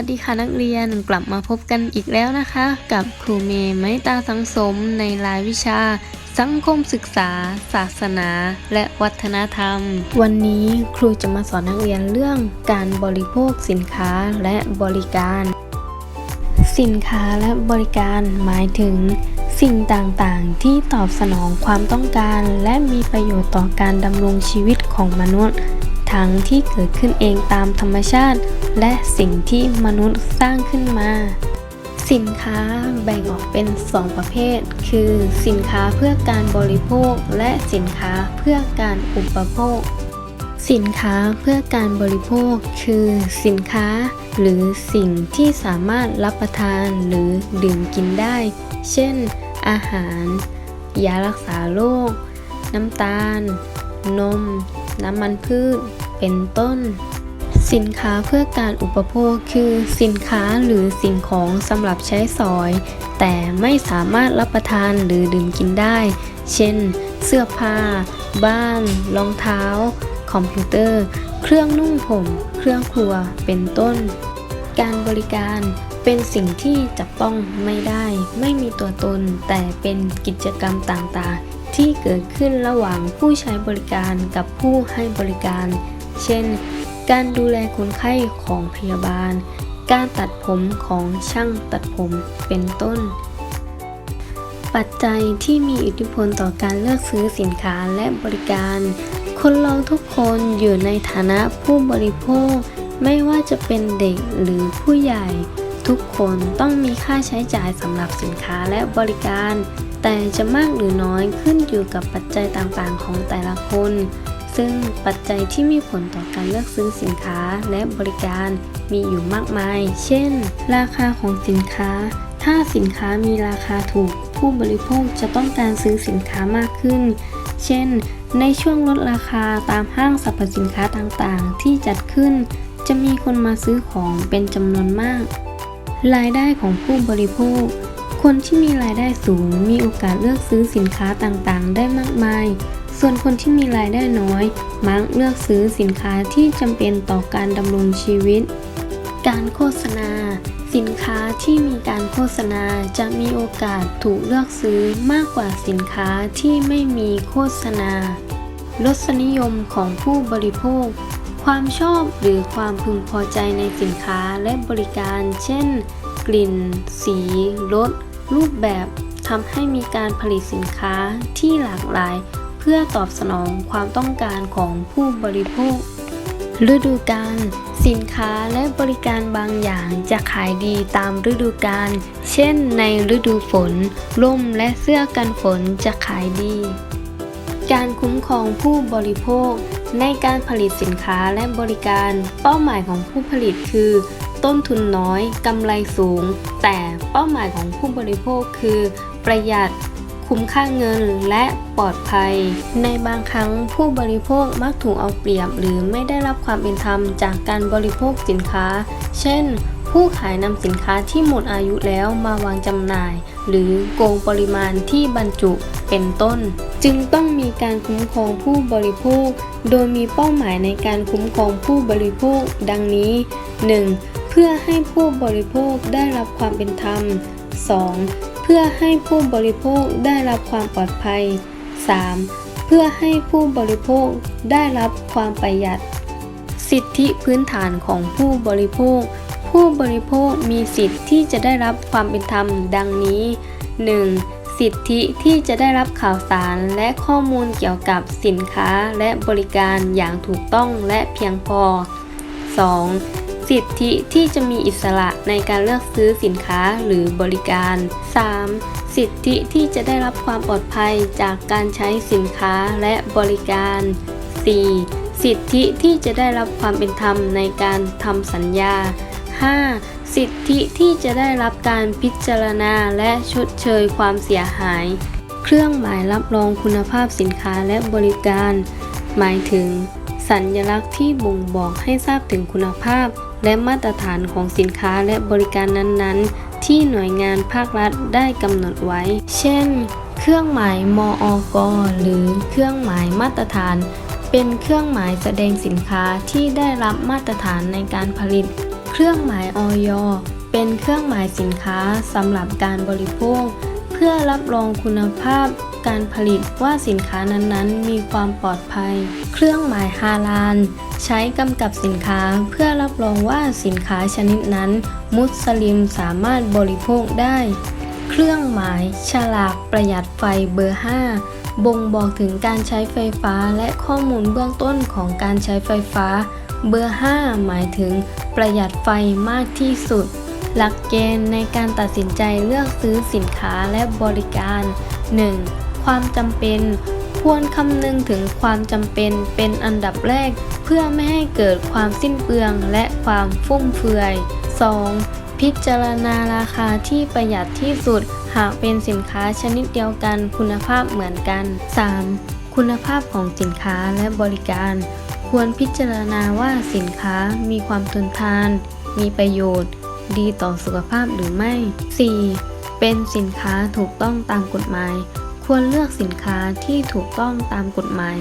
วัสดีค่ะนักเรียนกลับมาพบกันอีกแล้วนะคะ กับครูเมย์ไม้ตาสังสมในรายวิชา สังคมศึกษา ศาสนา และวัฒนธรรม วันนี้ครูจะมาสอนนักเรียนเรื่องการบริโภคสินค้าและบริการ สินค้าและบริการหมายถึง สิ่งต่างๆ ที่ตอบสนองความต้องการ และมีประโยชน์ต่อการดำรงชีวิตของมนุษย์ ทั้งที่เกิดขึ้นเองตามธรรมชาติ และสิ่งที่มนุษย์สร้างขึ้นมา สินค้าแบ่งออกเป็น 2 ประเภท คือ สินค้าเพื่อการบริโภค และสินค้าเพื่อการอุปโภค สินค้าเพื่อการบริโภค คือ สินค้า หรือสิ่งที่สามารถรับประทานหรือดื่มกินได้ เช่น อาหาร ยารักษาโรคน้ำตาล นม น้ำมันพืช เป็นต้น สินค้าเพื่อการอุปโภคคือสินค้าหรือสิ่งของสำหรับใช้สอย แต่ไม่สามารถรับประทานหรือดื่มกินได้ เช่น เสื้อผ้า บ้าน รองเท้า คอมพิวเตอร์ เครื่องนุ่งห่มเครื่องครัว เป็นต้น การบริการเป็นสิ่งที่จับต้องไม่ได้ ไม่มีตัวตน แต่เป็นกิจกรรมต่างๆ ที่เกิดขึ้นระหว่างผู้ใช้บริการกับผู้ให้บริการ เช่น การดูแลคนไข้ของพยาบาล การตัดผมของช่างตัดผมเป็นต้น ปัจจัยที่มีอิทธิพลต่อการเลือกซื้อสินค้าและบริการ คนเราทุกคนอยู่ในฐานะผู้บริโภค ไม่ว่าจะเป็นเด็กหรือผู้ใหญ่ ทุกคนต้องมีค่าใช้จ่ายสำหรับสินค้าและบริการแต่จะมากหรือน้อยขึ้นอยู่กับปัจจัยต่างๆ ของแต่ละคน ซึ่งปัจจัยที่มีผลต่อการเลือกซื้อสินค้าและบริการมีอยู่มากมาย เช่น ราคาของสินค้า ถ้าสินค้ามีราคาถูก ผู้บริโภคจะต้องการซื้อสินค้ามากขึ้น เช่น ในช่วงลดราคาตามห้างสรรพสินค้าต่างๆ ที่จัดขึ้น จะมีคนมาซื้อของเป็นจำนวนมาก รายได้ของผู้บริโภค คนที่มีรายได้สูงมีโอกาสเลือกซื้อสินค้าต่างๆ ได้มากมาย ส่วนคนที่มีรายได้น้อยมักเลือกซื้อสินค้าที่จำเป็นต่อการดำรงชีวิต การโฆษณา สินค้าที่มีการโฆษณาจะมีโอกาสถูกเลือกซื้อมากกว่าสินค้าที่ไม่มีโฆษณารสนิยมของผู้บริโภค ความชอบหรือความพึงพอใจในสินค้าและบริการ เช่น กลิ่น สี รส รูปแบบทำให้มีการผลิตสินค้าที่หลากหลาย เพื่อตอบสนองความต้องการของผู้บริโภค ฤดูกาลสินค้าและบริการบางอย่างจะขายดีตามฤดูกาลเช่นในฤดูฝน ร่มและเสื้อกันฝนจะขายดี การคุ้มครองผู้บริโภค ในการผลิตสินค้าและบริการ เป้าหมายของผู้ผลิตคือ ต้นทุนน้อยกำไรสูง แต่เป้าหมายของผู้บริโภคคือ ประหยัดคุ้มค่าเงินและปลอดภัย ในบางครั้งผู้บริโภคมักถูกเอาเปรียบ หรือไม่ได้รับความเป็นธรรมจากการบริโภคสินค้า เช่น ผู้ขายนำสินค้าที่หมดอายุแล้วมาวางจำหน่าย หรือโกงปริมาณที่บรรจุเป็นต้น จึงต้องมีการคุ้มครองผู้บริโภค โดยมีเป้าหมายในการคุ้มครองผู้บริโภค ดังนี้ 1. เพื่อให้ผู้บริโภคได้รับความเป็นธรรม 2. เพื่อให้ผู้บริโภคได้รับความปลอดภัย 3. เพื่อให้ผู้บริโภคได้รับความประหยัด สิทธิพื้นฐานของผู้บริโภค ผู้บริโภคมีสิทธิที่จะได้รับความเป็นธรรมดังนี้ 1. สิทธิที่จะได้รับข่าวสารและข้อมูลเกี่ยวกับสินค้าและบริการอย่างถูกต้องและเพียงพอ 2. สิทธิที่จะมีอิสระในการเลือกซื้อสินค้าหรือบริการ 3. สิทธิที่จะได้รับความปลอดภัยจากการใช้สินค้าและบริการ 4. สิทธิที่จะได้รับความเป็นธรรมในการทำสัญญา 5. สิทธิที่จะได้รับการพิจารณาและชดเชยความเสียหาย เครื่องหมายรับรองคุณภาพสินค้าและบริการ หมายถึงสัญลักษณ์ที่บ่งบอกให้ทราบถึงคุณภาพ และมาตรฐานของสินค้าและบริการนั้นๆ ที่หน่วยงานภาครัฐได้กำหนดไว้ เช่น เครื่องหมายมออกหรือเครื่องหมายมาตรฐาน เป็นเครื่องหมายแสดงสินค้าที่ได้รับมาตรฐานในการผลิต เครื่องหมายออยเป็นเครื่องหมายสินค้าสำหรับการบริโภค เพื่อรับรองคุณภาพ การผลิตว่าสินค้านั้นๆ มีความปลอดภัย เครื่องหมายฮาลาลใช้กำกับสินค้าเพื่อรับรองว่าสินค้าชนิดนั้น มุสลิมสามารถบริโภคได้ เครื่องหมาย ฉลากประหยัดไฟเบอร์ 5 บ่งบอกถึงการใช้ไฟฟ้าและข้อมูลเบื้องต้นของการใช้ไฟฟ้า เบอร์ 5 หมายถึง ประหยัดไฟมากที่สุด หลักเกณฑ์ในการตัดสินใจเลือกซื้อสินค้าและบริการ 1. ความจำเป็น ควรคำนึงถึงความจำเป็นเป็นอันดับแรก เพื่อไม่ให้เกิดความสิ้นเปลืองและความฟุ่มเฟือย 2. พิจารณาราคาที่ประหยัดที่สุด หากเป็นสินค้าชนิดเดียวกันคุณภาพเหมือนกัน 3. คุณภาพของสินค้าและบริการ ควรพิจารณาว่าสินค้ามีความทนทาน มีประโยชน์ ดีต่อสุขภาพหรือไม่ 4. เป็นสินค้าถูกต้องตามกฎหมาย ควรเลือกสินค้าที่ถูกต้องตามกฎหมาย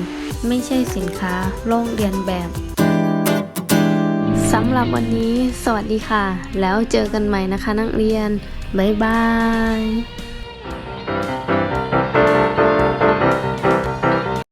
ไม่ใช่สินค้าลอกเรียนแบบสำหรับวันนี้ สวัสดีค่ะ แล้วเจอกันใหม่นะคะนักเรียน บ๊ายบาย